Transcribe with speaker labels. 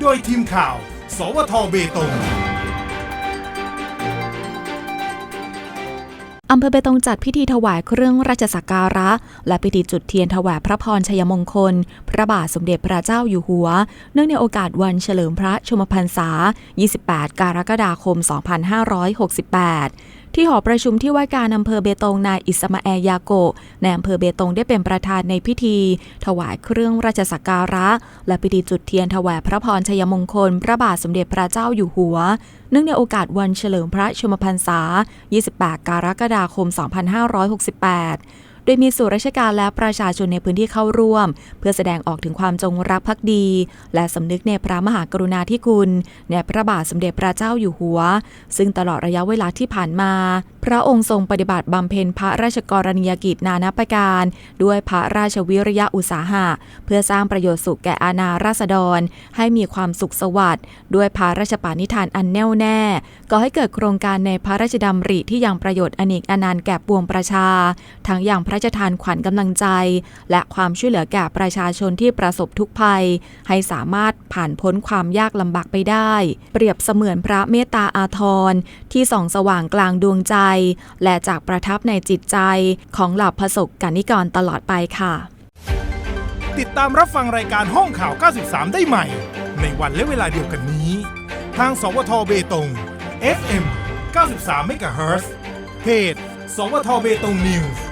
Speaker 1: โดยทีมข่าว สวทเบตง
Speaker 2: อำเภอเบตงจัดพิธีถวายเครื่องราชสักการะ และพิธีจุดเทียนถวายพระพรชัยมงคล พระบาทสมเด็จพระเจ้าอยู่หัว เนื่องในโอกาสวันเฉลิมพระชมพรรษา 28 กรกฎาคม 2568 ที่หอประชุมที่ว่าการอำเภอเบตงนายอิสมาแอยาโกในอำเภอเบตงได้เป็นประธานในพิธี ถวายเครื่องราชสักการะ และพิธีจุดเทียนถวายพระพรชัยมงคล พระบาทสมเด็จพระเจ้าอยู่หัว เนื่องในโอกาสวันเฉลิมพระชมพรรษา 28 กรกฎาคม 2568 โดยมีส่วนราชการและประชาชนในพื้นที่เข้าร่วม เพื่อแสดงออกถึงความจงรักภักดี และสำนึกในพระมหากรุณาธิคุณในพระบาทสมเด็จพระเจ้าอยู่หัว ซึ่งตลอดระยะเวลาที่ผ่านมา พระองค์ทรงปฏิบัติบำเพ็ญพระราชกรณียกิจนานาประการ ด้วยพระราชวิริยะอุตสาหะ เพื่อสร้างประโยชน์สุขแก่อาณาราษฎร ให้มีความสุขสวัสดิ์ด้วยพระราชปานิธานอันแน่วแน่ก่อให้เกิดโครงการในพระราชดำริที่ยังประโยชน์อเนกอนันต์แก่ปวงประชา ทั้งอย่างระราชทานขวัญกำลังใจ และความช่วยเหลือแก่ประชาชนที่ประสบทุกภัย ให้สามารถผ่านพ้นความยากลำบากไปได้ เปรียบเสมือนพระเมตตาอาทรที่ส่องสว่างกลางดวงใจ และจากประทับในจิตใจของเหล่าพระสงฆ์กนิกรตลอดไปค่ะ
Speaker 1: ติดตามรับฟังรายการห้องข่าว 93 ได้ใหม่ ในวันและเวลาเดียวกันนี้ ทางสวทเบตง FM 93 MHz เพจ สวทเบตงนิวส์